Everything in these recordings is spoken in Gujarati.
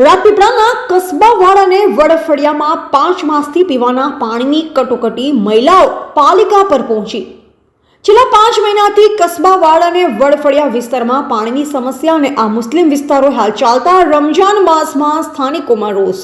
રાજપીપળાના કસ્બાવાડ અને વડફળિયામાં પાંચ માસથી પીવાના પાણીની કટોકટી મહિલાઓ પાલિકા પર પહોંચી. છેલ્લા પાંચ મહિનાથી કસ્બાવાડ અને વડફળિયા વિસ્તારમાં પાણીની સમસ્યા અને આ મુસ્લિમ વિસ્તારો હાલ ચાલતા રમજાન માસમાં સ્થાનિકોમાં રોષ.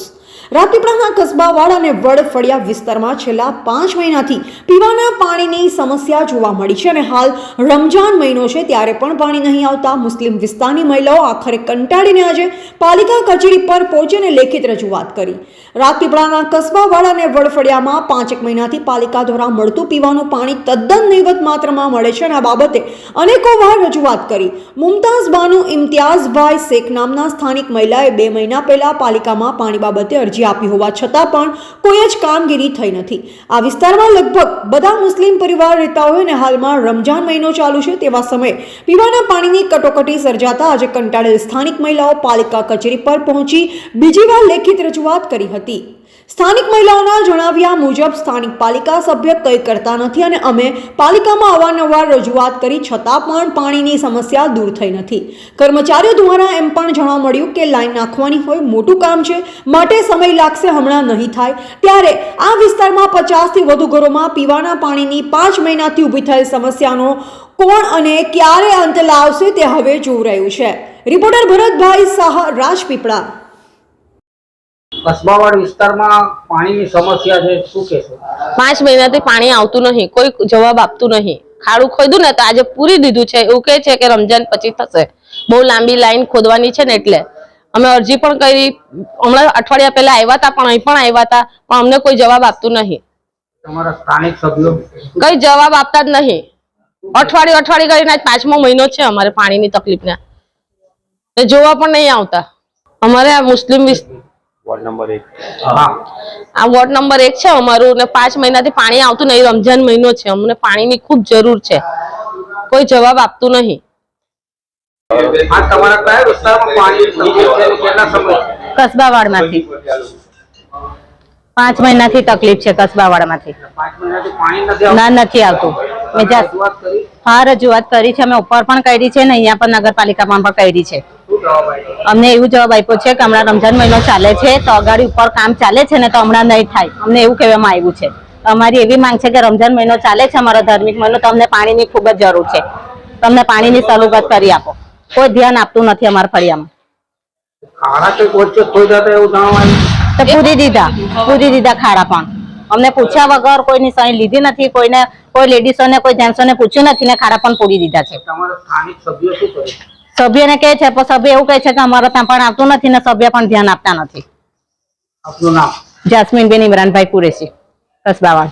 રાજપીપળાના કસ્બાવાડ અને વડફળિયા વિસ્તારમાં છેલ્લા પાંચ મહિનાથી પીવાના પાણીની સમસ્યા જોવા મળી છે અને હાલ રમજાન મહિનો છે, ત્યારે પણ પાણી નહીં આવતા મુસ્લિમ વિસ્તારની મહિલાઓ આખરે કંટાળીને આજે પાલિકા કચેરી પર પહોંચીને લેખિત રજૂઆત કરી. રાજપીપળાના કસ્બાવાડ અને વડફળિયામાં પાંચેક મહિનાથી પાલિકા દ્વારા મળતું પીવાનું પાણી તદ્દન નહીવત માત્રામાં મળે છે અને આ બાબતે અનેકો વાર રજૂઆત કરી. મુમતાઝ બાનુ ઇમ્તિયાઝભાઈ શેખ નામના સ્થાનિક મહિલાએ બે મહિના પહેલા પાલિકામાં પાણી બાબતે અરજી આપી હોવા છતાં પણ કોઈ જ કામગીરી થઈ નથી. આ વિસ્તારમાં લગભગ બધા મુસ્લિમ પરિવાર રહેતા હોય અને હાલમાં રમજાન મહિનો ચાલુ છે તેવા સમયે પીવાના પાણીની કટોકટી સર્જાતા આજે કંટાળેલ સ્થાનિક મહિલાઓ પાલિકા કચેરી પર પહોંચી બીજી વાર લેખિત રજૂઆત કરી હતી. સ્થાનિક મહિલાઓના જણાવ્યા મુજબ સ્થાનિક પાલિકા સભ્ય કંઈ કરતા નથી અને અમે પાલિકામાં અવારનવાર રજૂઆત કરી છતાં પણ પાણીની સમસ્યા દૂર થઈ નથી. કર્મચારીઓ દ્વારા એમ પણ જાણવા મળ્યું કે લાઈન નાખવાની હોય મોટું કામ છે. માટે સમય લાગશે હમણાં નહીં થાય. ત્યારે આ વિસ્તારમાં પચાસથી વધુ ઘરોમાં પીવાના પાણીની પાંચ મહિનાથી ઊભી થયેલ સમસ્યાનો કોણ અને ક્યારે અંત લાવશે તે હવે જોવું રહ્યું છે. રિપોર્ટર ભરતભાઈ શાહ, રાજપીપળા. કસ્બાવાડ વિસ્તારમાં પાણીની સમસ્યા છે. શું કહેશો? પાંચ મહિનાથી પાણી આવતું નહીં. કોઈ જવાબ આપતું નહીં. ખાડું ખોદ્યું ને તો આજે પૂરી દીધું છે. એવું કહે છે કે રમજાન પછી થશે. બહુ લાંબી લાઈન ખોદવાની છે ને એટલે. અમે અરજી પણ કરી. હમણાં અઠવાડિયા પહેલા આવ્યા હતા પણ અહીં પણ આવ્યા હતા પણ અમને કોઈ જવાબ આપતું નહીં. તમારા સ્થાનિક સભ્યો? કઈ જવાબ આપતા જ નહીં. અઠવાડિયું અઠવાડિયું કરીને આજ પાંચમો મહિનો છે અમારે પાણીની તકલીફ તે જોવા પણ નહીં આવતા. અમારે આ મુસ્લિમ વિસ- હા. આ વોર્ડ નંબર એક છે અમારું ને પાંચ મહિનાથી પાણી આવતું નહીં રમજાન મહિનો છે અમને પાણીની ખૂબ જરૂર છે. કોઈ જવાબ આપતું નહીં. આ તમારા કયા વિસ્તારમાં પાણીની તકલીફ છે અને કેટલા સમય કસબાવાડમાંથી. પાંચ મહિનાથી તકલીફ છે કસબાવાડમાંથી. પાંચ મહિનાથી પાણી નથી આવતું? ના નથી આવતું. મેં જા- રજૂઆત કરી? હા રજૂઆત કરી છે અમે ઉપર પણ કરી છે ને અહીંયા પણ નગરપાલિકામાં પણ કરી છે. અમને એવું જવાબ આપ્યો છે કે હમણાં રમજાન મહિનો ચાલે છે તો અગાડી ઉપર કામ ચાલે છે ને તો હમણાં નહીં થાય. અમને એવું કહેવામાં આવ્યું છે. અમારી એવી માંગ છે કે રમજાન મહિનો ચાલે છે અમારો ધાર્મિક મહિનો તો અમને પાણીની ખૂબ જ જરૂર છે. તમને પાણીની સલુગત કરી આપો. કોઈ ધ્યાન આપતું નથી અમારા ફળિયામાં. તો પૂરી દીધા પૂરી દીધા ખાડા પણ. અમને પૂછ્યા વગર કોઈની સહી લીધી નથી કોઈને કોઈ લેડીસોને કોઈ જેન્ટ્સોને પૂછ્યું નથી ને ખાડા પણ પૂરી દીધા છે. તમારા સ્થાનિક સભ્યો શું કરે? સભ્યને કહે છે પણ સભ્ય એવું કહે છે કે અમારે ત્યાં પણ આવતું નથી ને સભ્ય પણ ધ્યાન આપતા નથી. આપનું નામ? જાસ્મીનબેન ઇમરાનભાઈ કુરેશી કસબાવાડ